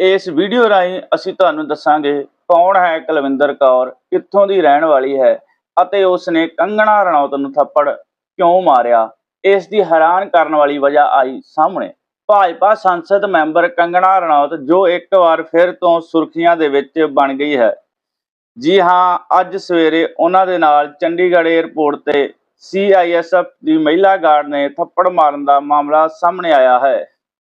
ਇਸ ਵੀਡੀਓ ਰਾਹੀਂ ਅਸੀਂ ਤੁਹਾਨੂੰ ਦੱਸਾਂਗੇ ਕੌਣ ਹੈ ਕੁਲਵਿੰਦਰ ਕੌਰ, ਕਿੱਥੋਂ ਦੀ ਰਹਿਣ ਵਾਲੀ ਹੈ ਅਤੇ ਉਸ ਨੇ ਕੰਗਣਾ ਰਣੌਤ ਨੂੰ ਥੱਪੜ ਕਿਉਂ ਮਾਰਿਆ? ਇਸ ਦੀ ਹੈਰਾਨ ਕਰਨ ਵਾਲੀ ਵਜ੍ਹਾ ਆਈ ਸਾਹਮਣੇ। ਭਾਜਪਾ ਸੰਸਦ ਮੈਂਬਰ ਕੰਗਣਾ ਰਣੌਤ ਜੋ ਇੱਕ ਵਾਰ ਫਿਰ ਤੋਂ ਸੁਰਖੀਆਂ ਦੇ ਵਿੱਚ ਬਣ ਗਈ ਹੈ। ਜੀ ਹਾਂ, ਅੱਜ ਸਵੇਰੇ ਉਹਨਾਂ ਦੇ ਨਾਲ ਚੰਡੀਗੜ੍ਹ 에ਅਰਪੋਰਟ ਤੇ ਸੀਆਈਐਸਐਫ ਦੀ ਮਹਿਲਾ ਗਾਰਡ ਨੇ ਥੱਪੜ ਮਾਰਨ ਦਾ ਮਾਮਲਾ ਸਾਹਮਣੇ ਆਇਆ ਹੈ।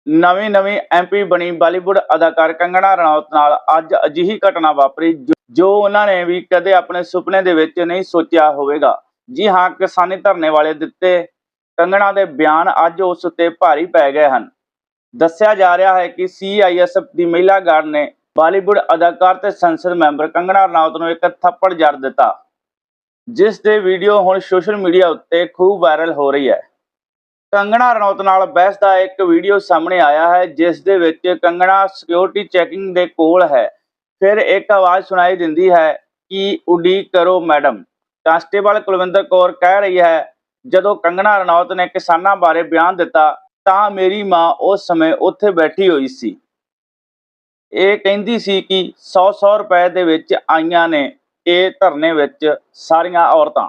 ਨਵੀਂ ਨਵੀਂ ਐਮਪੀ ਬਣੀ ਬਾਲੀਵੁੱਡ ਅਦਾਕਾਰ ਕੰਗਣਾ ਰਣੌਤ ਨਾਲ ਅੱਜ ਅਜਿਹੀ ਘਟਨਾ ਵਾਪਰੀ ਜੋ- ਜੋ ਉਹਨਾਂ ਨੇ ਵੀ ਕਦੇ ਆਪਣੇ ਸੁਪਨੇ ਦੇ ਵਿੱਚ ਨਹੀਂ ਸੋਚਿਆ ਹੋਵੇਗਾ। ਜੀ ਹਾਂ, ਕਿਸਾਨੀ ਧਰਨੇ ਵਾਲੇ ਦਿੱਤੇ ਕੰਗਣਾ ਦੇ ਬਿਆਨ ਅੱਜ ਉਸ ਉੱਤੇ ਭਾਰੀ ਪੈ ਗਏ ਹਨ। ਦੱਸਿਆ ਜਾ ਰਿਹਾ ਹੈ ਕਿ ਸੀਆਈਐਸਐਫ ਦੀ ਮਹਿਲਾ ਗਾਰਡ ਨੇ ਬਾਲੀਵੁੱਡ ਅਦਾਕਾਰ ਤੇ ਸੰਸਦ ਮੈਂਬਰ ਕੰਗਣਾ ਰਣੌਤ ਨੂੰ ਇੱਕ ਥੱਪੜ ਜੜ ਦਿੱਤਾ, ਜਿਸ ਦੇ ਵੀਡੀਓ ਹੁਣ ਸੋਸ਼ਲ ਮੀਡੀਆ ਉੱਤੇ ਖੂਬ ਵਾਇਰਲ ਹੋ ਰਹੀ ਹੈ। ਕੰਗਣਾ ਰਣੌਤ ਨਾਲ ਬਹਿਸ ਦਾ ਇੱਕ ਵੀਡੀਓ ਸਾਹਮਣੇ ਆਇਆ ਹੈ, ਜਿਸ ਦੇ ਵਿੱਚ ਕੰਗਣਾ ਸਿਕਿਉਰਿਟੀ ਚੈਕਿੰਗ ਦੇ ਕੋਲ ਹੈ। ਫਿਰ ਇੱਕ ਆਵਾਜ਼ ਸੁਣਾਈ ਦਿੰਦੀ ਹੈ ਕਿ ਉਡੀਕ ਕਰੋ ਮੈਡਮ। ਕਾਂਸਟੇਬਲ ਕੁਲਵਿੰਦਰ ਕੌਰ ਕਹਿ ਰਹੀ ਹੈ, ਜਦੋਂ ਕੰਗਣਾ ਰਣੌਤ ਨੇ ਕਿਸਾਨਾਂ ਬਾਰੇ ਬਿਆਨ ਦਿੱਤਾ, ਤਾਂ ਮੇਰੀ ਮਾਂ ਉਸ ਸਮੇਂ ਉੱਥੇ ਬੈਠੀ ਹੋਈ ਸੀ। ਇਹ ਕਹਿੰਦੀ ਸੀ ਕਿ 100-100 ਰੁਪਏ ਦੇ ਵਿੱਚ ਆਈਆਂ ਨੇ, ਇਹ ਧਰਨੇ ਵਿੱਚ ਸਾਰੀਆਂ ਔਰਤਾਂ।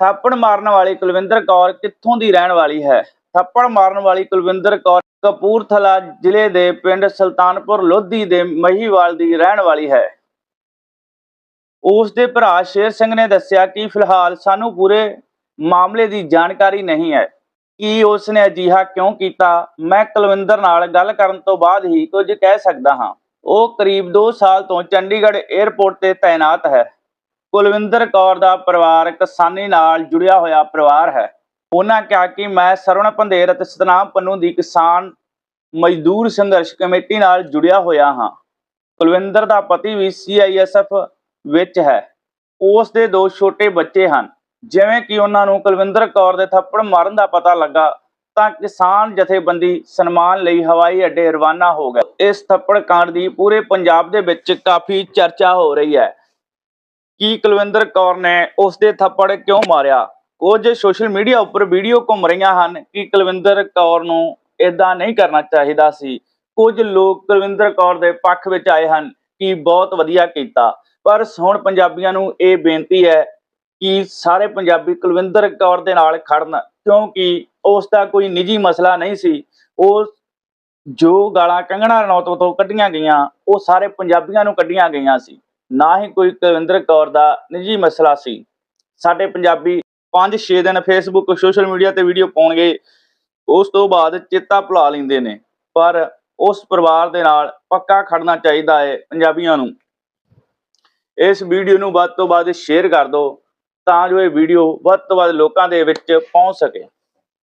ਥਾਪੜ ਮਾਰਨ ਵਾਲੀ ਕੁਲਵਿੰਦਰ ਕੌਰ ਕਿੱਥੋਂ ਦੀ ਰਹਿਣ ਵਾਲੀ ਹੈ? ਥੱਪੜ ਮਾਰਨ ਵਾਲੀ ਕੁਲਵਿੰਦਰ ਕੌਰ ਕਪੂਰਥਲਾ ਜ਼ਿਲ੍ਹੇ ਦੇ ਪਿੰਡ ਸੁਲਤਾਨਪੁਰ ਲੋਧੀ ਦੇ ਮਹੀਵਾਲ ਦੀ ਰਹਿਣ ਵਾਲੀ ਹੈ। ਉਸ ਦੇ ਭਰਾ ਸ਼ੇਰ ਸਿੰਘ ਨੇ ਦੱਸਿਆ ਕਿ ਫਿਲਹਾਲ ਸਾਨੂੰ ਪੂਰੇ ਮਾਮਲੇ ਦੀ ਜਾਣਕਾਰੀ ਨਹੀਂ ਹੈ। ਕਿ ਉਸ ਨੇ ਅਜਿਹਾ ਕਿਉਂ ਕੀਤਾ? ਮੈਂ ਕੁਲਵਿੰਦਰ ਨਾਲ ਗੱਲ ਕਰਨ ਤੋਂ ਬਾਅਦ ਹੀ ਕੁਝ ਕਹਿ ਸਕਦਾ ਹਾਂ। ਉਹ ਕਰੀਬ 2 ਸਾਲ ਤੋਂ ਚੰਡੀਗੜ੍ਹ 에ਅਰਪੋਰਟ ਤੇ ਤਾਇਨਾਤ ਹੈ। ਕੁਲਵਿੰਦਰ ਕੌਰ ਦਾ ਪਰਿਵਾਰ ਕਿਸਾਨੀ ਨਾਲ ਜੁੜਿਆ ਹੋਇਆ ਪਰਿਵਾਰ ਹੈ। ਉਹਨਾਂ ਕਿਹਾ ਕਿ ਮੈਂ ਸਰਵਣ ਪੰਧੇਰ ਅਤੇ ਸਤਨਾਮ ਪੰਨੂ ਦੀ ਕਿਸਾਨ ਮਜ਼ਦੂਰ ਸੰਘਰਸ਼ ਕਮੇਟੀ ਨਾਲ ਜੁੜਿਆ ਹੋਇਆ ਹਾਂ। ਕੁਲਵਿੰਦਰ ਦਾ ਪਤੀ ਵੀ ਸੀਆਈਐਸਐਫ ਵਿੱਚ ਹੈ। ਉਸ ਦੇ ਦੋ ਛੋਟੇ ਬੱਚੇ ਹਨ। ਜਿਵੇਂ ਕਿ ਉਹਨਾਂ ਨੂੰ ਕੁਲਵਿੰਦਰ ਕੌਰ ਦੇ ਥੱਪੜ ਮਾਰਨ ਦਾ ਪਤਾ ਲੱਗਾ, ਤਾਂ ਕਿਸਾਨ ਜਥੇਬੰਦੀ ਸਨਮਾਨ ਲਈ ਹਵਾਈ ਅੱਡੇ ਰਵਾਨਾ ਹੋ ਗਏ। ਇਸ ਥੱਪੜ ਕਾਂਡ ਦੀ ਪੂਰੇ ਪੰਜਾਬ ਦੇ ਵਿੱਚ ਕਾਫੀ ਚਰਚਾ ਹੋ ਰਹੀ ਹੈ। ਕਿ ਕੁਲਵਿੰਦਰ ਕੌਰ ਨੇ ਉਸ ਦੇ ਥੱਪੜ ਕਿਉਂ ਮਾਰਿਆ? ਕੁਝ ਸੋਸ਼ਲ ਮੀਡੀਆ ਉੱਪਰ ਵੀਡੀਓ ਘੁੰਮ ਰਹੀਆਂ ਹਨ ਕਿ ਕੁਲਵਿੰਦਰ ਕੌਰ ਨੂੰ ਇਦਾਂ ਨਹੀਂ ਕਰਨਾ ਚਾਹੀਦਾ ਸੀ। ਕੁਝ ਲੋਕ ਕੁਲਵਿੰਦਰ ਕੌਰ ਦੇ ਪੱਖ ਵਿੱਚ ਆਏ ਹਨ ਕਿ ਬਹੁਤ ਵਧੀਆ ਕੀਤਾ। ਪਰ ਹੁਣ ਪੰਜਾਬੀਆਂ ਨੂੰ ਇਹ ਬੇਨਤੀ ਹੈ ਕਿ ਸਾਰੇ ਪੰਜਾਬੀ ਕੁਲਵਿੰਦਰ ਕੌਰ ਦੇ ਨਾਲ ਖੜਨ, ਕਿਉਂਕਿ ਉਸ ਦਾ ਕੋਈ ਨਿੱਜੀ ਮਸਲਾ ਨਹੀਂ ਸੀ। ਉਸ ਜੋ ਗਾਲਾਂ ਕੰਗਣਾ ਰਣੌਤ ਤੋਂ ਕੱਢੀਆਂ ਗਈਆਂ, ਉਹ ਸਾਰੇ ਪੰਜਾਬੀਆਂ ਨੂੰ ਕੱਢੀਆਂ ਗਈਆਂ ਸੀ। ਨਾ ਹੀ ਕੋਈ ਕੁਲਵਿੰਦਰ ਕੌਰ ਦਾ ਨਿੱਜੀ ਮਸਲਾ ਸੀ। ਸਾਡੇ ਪੰਜਾਬੀ 5-6 ਦਿਨ ਫੇਸਬੁੱਕ ਸੋਸ਼ਲ ਮੀਡੀਆ ਤੇ ਵੀਡੀਓ ਪਾਉਣਗੇ, ਉਸ ਤੋਂ ਬਾਅਦ ਚੇਤਾ ਭੁਲਾ ਲੈਂਦੇ ਨੇ। ਪਰ ਉਸ ਪਰਿਵਾਰ ਦੇ ਨਾਲ ਪੱਕਾ ਖੜਨਾ ਚਾਹੀਦਾ ਹੈ ਪੰਜਾਬੀਆਂ ਨੂੰ। ਇਸ ਵੀਡੀਓ ਨੂੰ ਵੱਧ ਤੋਂ ਵੱਧ ਸ਼ੇਅਰ ਕਰ ਦਿਓ, ਤਾਂ ਜੋ ਇਹ ਵੀਡੀਓ ਵੱਧ ਤੋਂ ਵੱਧ ਲੋਕਾਂ ਦੇ ਵਿੱਚ ਪਹੁੰਚ ਸਕੇ।